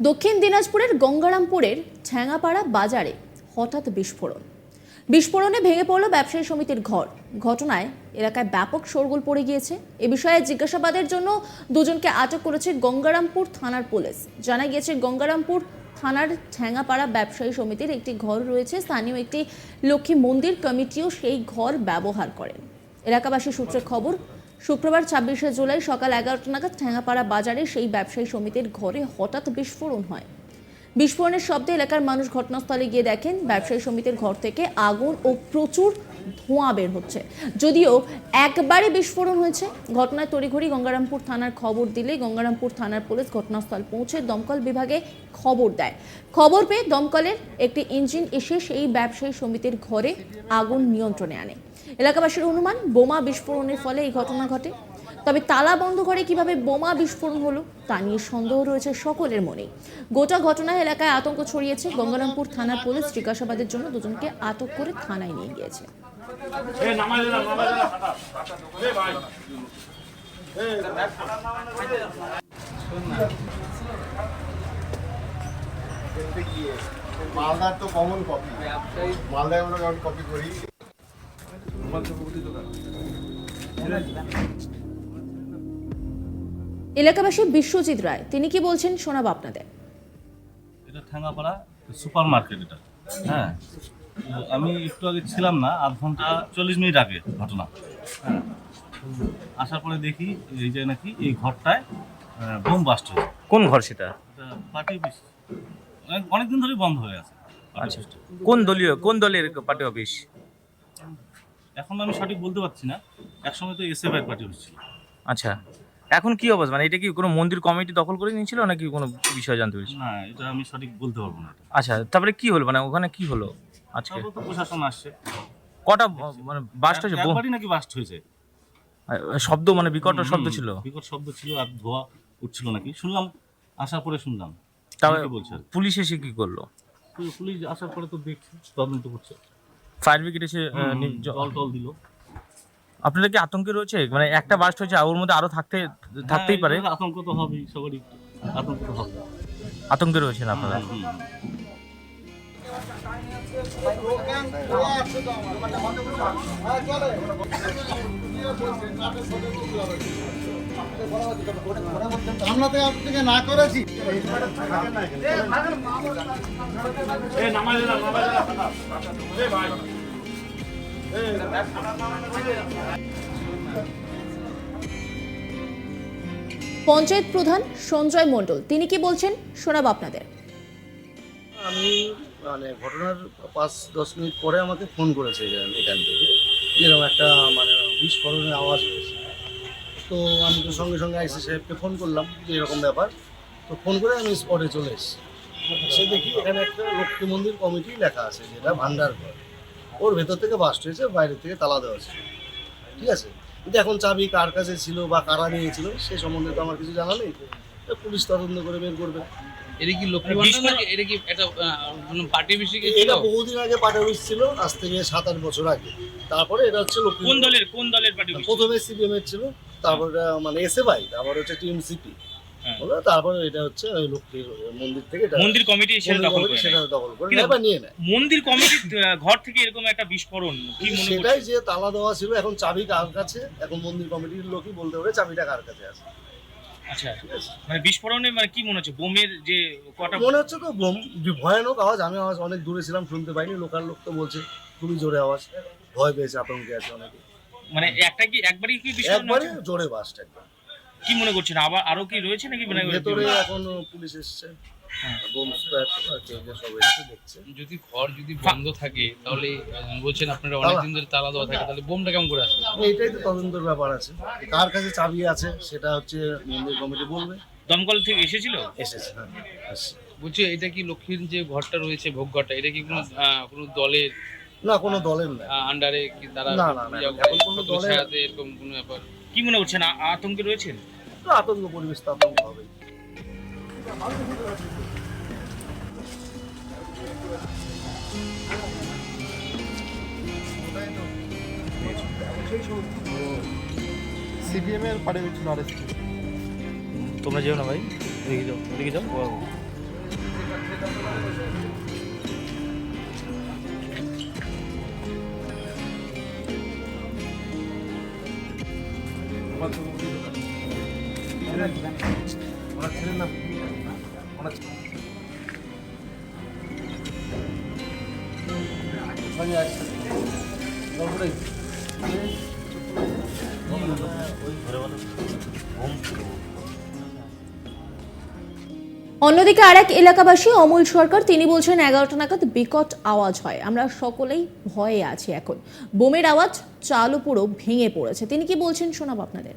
দক্ষিণ দিনাজপুরের গঙ্গারামপুরের ঠ্যাঙাপাড়া বাজারে হঠাৎ বিস্ফোরণ। বিস্ফোরণে ভেঙে পড়ল ব্যবসায়ী সমিতির ঘর। ঘটনায় এলাকায় ব্যাপক শোরগোল পড়ে গিয়েছে। এ বিষয়ে জিজ্ঞাসাবাদের জন্য দুজনকে আটক করেছে গঙ্গারামপুর থানার পুলিশ। জানা গিয়েছে, গঙ্গারামপুর থানার ঠ্যাঙাপাড়া ব্যবসায়ী সমিতির একটি ঘর রয়েছে। স্থানীয় একটি লক্ষ্মী মন্দির কমিটিও সেই ঘর ব্যবহার করেন এলাকাবাসী সূত্রে খবর শুক্রবার ছাব্বিশে জুলাই সকাল এগারোটা নাগাদ ঠ্যাঙাপাড়া বাজারে সেই ব্যবসায়ী সমিতির ঘরে হঠাৎ বিস্ফোরণ হয়। বিস্ফোরণের শব্দে এলাকার মানুষ ঘটনাস্থলে গিয়ে দেখেন, ব্যবসায়ী সমিতির ঘর থেকে আগুন ও প্রচুর ধোঁয়া বের হচ্ছে। যদিও একবারে বিস্ফোরণ হয়েছে, ঘটনায় তড়িঘড়ি গঙ্গারামপুর থানার খবর দিলে গঙ্গারামপুর থানার পুলিশ ঘটনাস্থল পৌঁছে দমকল বিভাগে খবর দেয়। খবর পেয়ে দমকলের একটি ইঞ্জিন এসে সেই ব্যবসায়ী সমিতির ঘরে আগুন নিয়ন্ত্রণে আনে। এলাকাবাসীর অনুমান, বোমা বিস্ফোরণের ফলে এই ঘটনা ঘটে। তবে তালা বন্ধ করে কীভাবে বোমা বিস্ফোরণ হলো, তা নিয়ে সন্দেহ রয়েছে সকলের মনেই। গোটা ঘটনায় এলাকায় আতঙ্ক ছড়িয়েছে। গঙ্গারামপুর থানার পুলিশ জিজ্ঞাসাবাদের জন্য দুজনকে আটক করে থানায় নিয়ে গিয়েছে। মালদার তো কমন কপি মালদায় আমরা কপি করি এলাকাবাসী বিশ্বজিৎ রায় তিনি কি বলছেন শোনাবো আপনাদের? এটা ঠ্যাঙ্গাপাড়া সুপার মার্কেট এটা। হ্যাঁ। আমি একটু আগে ছিলাম না আধ ঘণ্টা চল্লিশ মিনিট আগে ঘটনা। আসার পরে দেখি এই যে নাকি এই ঘরটায় বোম বাস্ট হয়েছে। কোন ঘর সেটা? Party office. অনেকদিন ধরেই বন্ধ হয়ে আছে আচ্ছা। কোন দলীয় কোন দলের পার্টি অফিস? এখন আমি সঠিক বলতে পারছি না। একসময় তো এস এফ পার্টি অফিস ছিল। আচ্ছা। এখন কি অবস্থা? মানে এটা কি কোনো মন্দির কমিটি দখল করে নিয়েছিল নাকি কোনো বিষয় জানতে পেরেছি? না এটা আমি সঠিক বলতে পারব না আচ্ছা তারপরে কি হলো? মানে ওখানে কি হলো? আজকে। তো প্রশাসন আসছে। কটা মানে বাস্ট হয়েছে একবারই নাকি বাস্ট হয়েছে? শব্দ মানে বিকট শব্দ ছিল। বিকট শব্দ ছিল আর ধোয়া উঠছিল নাকি? শুনলাম আসার পরে শুনলাম। তবে পুলিশ এসে কি করল? পুলিশ আসার পরে তো দেখছে তদন্ত করছে। ফায়ার ব্রিগেড এসে জল টল দিল। আপনারা কি আতঙ্কে রয়েছে? মানে একটা বাস্ট হয়েছে ওর মধ্যে আরও থাকতে থাকতেই হ্যাঁ, পারে আতঙ্ক তো হবেই সবারই আতঙ্ক তো হবে। আতঙ্কে রয়েছেন আপনারা। আমরা তো আপনাকে না করেছি। পঞ্চায়েত প্রধান সঞ্জয় মণ্ডল তিনি কি বলছেন? শোনাবো আপনাদের। আমি মানে ঘটনার পাঁচ, দশ মিনিট পরে আমাকে ফোন করেছে এখান থেকে। যেরকম একটা মানে বিস্ফোরণের আওয়াজ হয়েছে। তো আমি তো সঙ্গে সঙ্গে আইসি সাহেবকে ফোন করলাম, যে এরকম ব্যাপার। তো ফোন করে আমি স্পটে চলে এসেছি। সে দেখি এখানে একটা লক্ষ্মী মন্দির কমিটি লেখা আছে, যেটা ভান্ডার ঘর। ওর ভেতর থেকে বাস্ট হয়েছে বাইরে থেকে তালা দেওয়া ছিল ঠিক আছে? কিন্তু এখন চাবি কার কাছে ছিল বা কারা নিয়েছিল, সে সম্বন্ধে তো আমার কিছু জানা নেই। পুলিশ তদন্ত করে বের করবে। এটা কি লক্ষ্মী ভান্ডার নাকি? এটা কি একটা পার্টি বেশি এটা বহুদিন আগে ছিল আজ থেকে সাত আট বছর আগে। তারপরে এটা হচ্ছে লক্ষ্মী কোন দলের কোন দলের পার্টি প্রথমে সিপিএম এর ছিল তারপর এটা মানে এসে ভাই তারপর হচ্ছে টিএমসিপি। হ্যাঁ। হলো তারপরে এটা হচ্ছে ওই লক্ষ্মীর মন্দির থেকে এটা মন্দির কমিটি সেটা দখল করে সেটা দখল করে বা নিয়ে নেয়। মন্দির কমিটির ঘর থেকে এরকম একটা বিস্ফোরণ কি মনে সেটাই যে তালা দেওয়া ছিল এখন চাবি কার কাছে? এখন মন্দির কমিটির লোকই বলতে পারে চাবিটা কার কাছে আছে। আচ্ছা মানে বিস্ফোরণে মানে কি মনে হচ্ছে? বোমের যে কটা মনে হচ্ছে তো বোম ভয়ানক আওয়াজ আমি আওয়াজ অনেক দূরে ছিলাম শুনতে পাইনি। লোকাল লোক তো বলছে খুবই জোরে আওয়াজ। ভয় পেয়েছে আতঙ্কে আছে অনেকে। মানে একটা কি একবারই কি বিস্ফোরণ একবারে হচ্ছে? জোরে বাসটা একবার কি মনে করছেন? আবার আরও কি রয়েছে নাকি? মানে ভেতরে এখন পুলিশ এসছে। হ্যাঁ। দেখছে। যদি ঘর যদি বন্ধ থাকে তাহলে বলছেন আপনারা অনেকদিন ধরে তালা দেওয়া থাকে তাহলে বোমটা কেমন করে আসবে? এইটাই তো তদন্তের ব্যাপার আছে। কার কাছে চাবি আছে সেটা হচ্ছে মন্দির কমিটি বলবে। দমকল থেকে এসেছিল? এসেছে হ্যাঁ বলছি এটা কি লক্ষ্মীর যে ঘরটা রয়েছে ভোগ ঘরটা এটা কি কোনো আহ, কোনো দলের না কোনো দলের না। আন্ডারে কি তারা না, না, না, এখন কোনো দলের- ছায়াতে এরকম কোনো ব্যাপার? কি মনে করছেন আ- আতঙ্কে রয়েছেন? তো আতঙ্ক পরিবেশ তো আতঙ্ক হবেই। সিপিএম এর পাড়ে ছিল আরেস্ট তোমরা যেও না ভাই এদিকে যাও এদিকে যাও। ও- অন্যদিকে আর এক এলাকাবাসী অমূল সরকার তিনি বলছেন এগারোটা নাগাদ বিকট আওয়াজ হয়। আমরা সকলেই ভয়ে আছি এখন। বোমের আওয়াজ চালু পুরো ভেঙে পড়েছে। তিনি কি বলছেন শোনাব আপনাদের?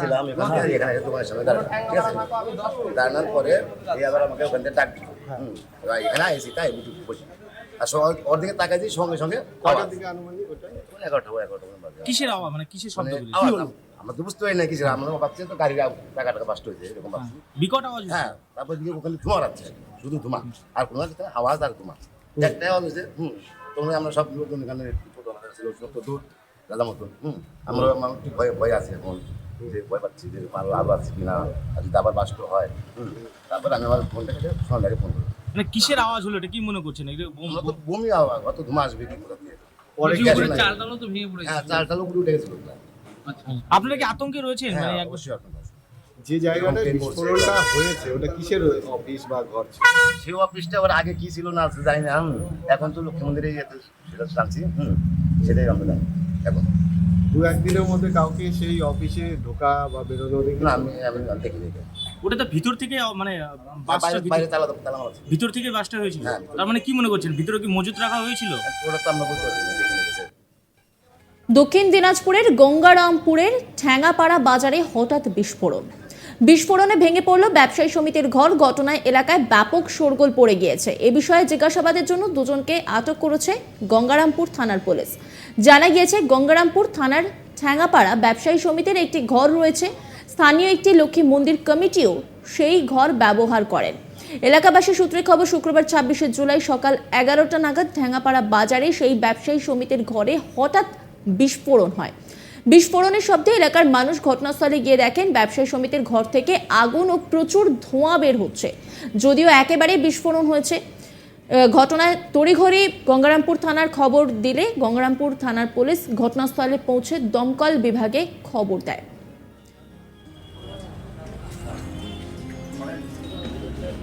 ছিলাম এখানে এখানে দোকানের সামনে দাঁড়ানো ঠিক আছে? দাঁড়ানোর পরে আবার আমাকে ওখান থেকে ডাক দিল। এখানে এসি তাই আমি বসি। আর ওর দিকে তাকাইছি সঙ্গে সঙ্গে। এগারোটা বাজে। কিসের আওয়াজ? মানে কিসের আমরা তো বুঝতে পারি না কিছু আমরা ভাবছি তো গাড়ি টাকা টাকা বাস্ট হয়েছে এরকম ভাবছি। বিকট আওয়াজ হ্যাঁ তারপর দিকে ওখানে ধোঁয়া শুধু ধোঁয়া। আর কোনো আওয়াজ আর ধোঁয়া। একটাই আওয়াজ হয়েছে হুম তখন আমরা সব লোকজন এখানে ছিল সব দূর দাদা মতন হুম। আমরা একটু ভয় ভয় আছে এখন যে ভয় পাচ্ছি যে আলো আছে কিনা আর যদি আবার বাস্ট হয় তারপর আমি আমার সন্ধ্যাকে ফোন করি। মানে কিসের আওয়াজ হলো এটা? কি মনে করছেন? এটা বোম- বমি আওয়াজ অত ধোঁয়া আসবে কি কোথা পরে তো ভেঙে পড়েছে। হ্যাঁ চালটাল আপনারা কি আতঙ্কে রয়েছেন? হ্যাঁ মানে অবশ্যই যে। বিস্ফোরণটা হয়েছে ওটা কিসের অফিস বা ঘর ছিল? সেই অফিসটা আবার আগে কি ছিল না আছে জানি না। এখন তো লক্ষ্মী মন্দিরে যেতে সেটা জানছি। হুম সেটাই আমরা জানি। এখন। দু একদিনের মধ্যে কাউকে সেই অফিসে ঢোকা বা বেরোনো দেখি না আমি আমি দেখি দেখি ওটা তো ভিতর থেকে মানে বাসটা বাইরে ভিতর- তালা তালা মারা ছিল। ভিতর থেকে বাসটা হয়েছিল? হ্যাঁ, তার মানে কি মনে করছেন? ভিতরে কি মজুত রাখা হয়েছিল? ওটা তো আমরা বুঝতে দক্ষিণ দিনাজপুরের গঙ্গারামপুরের ঠ্যাঙ্গাপাড়া বাজারে হঠাৎ বিস্ফোরণ। বিস্ফোরণে ভেঙে পড়ল ব্যবসায়ী সমিতির ঘর ঘটনায় এলাকায় ব্যাপক শোরগোল পড়ে গিয়েছে। এ বিষয়ে জিজ্ঞাসাবাদের জন্য দুজনকে আটক করেছে গঙ্গারামপুর থানার পুলিশ। জানা গিয়েছে গঙ্গারামপুর থানার ঠ্যাঙ্গাপাড়া ব্যবসায়ী সমিতির একটি ঘর রয়েছে স্থানীয় একটি লক্ষ্মী মন্দির কমিটিও সেই ঘর ব্যবহার করেন। এলাকাবাসী সূত্রে খবর, শুক্রবার ছাব্বিশে জুলাই সকাল এগারোটা নাগাদ ঠ্যাঙ্গাপাড়া বাজারে সেই ব্যবসায়ী সমিতির ঘরে হঠাৎ বিস্ফোরণ হয়। বিস্ফোরণের শব্দে এলাকার মানুষ ঘটনাস্থলে গিয়ে দেখেন, ব্যবসায়ী সমিতির ঘর থেকে আগুন ও প্রচুর ধোঁয়া বের হচ্ছে। যদিও একেবারে বিস্ফোরণ হয়েছে। ঘটনায় তড়িঘড়ি গঙ্গারামপুর থানার খবর দিলে গঙ্গারামপুর থানার পুলিশ ঘটনাস্থলে পৌঁছে দমকল বিভাগে খবর দেয়।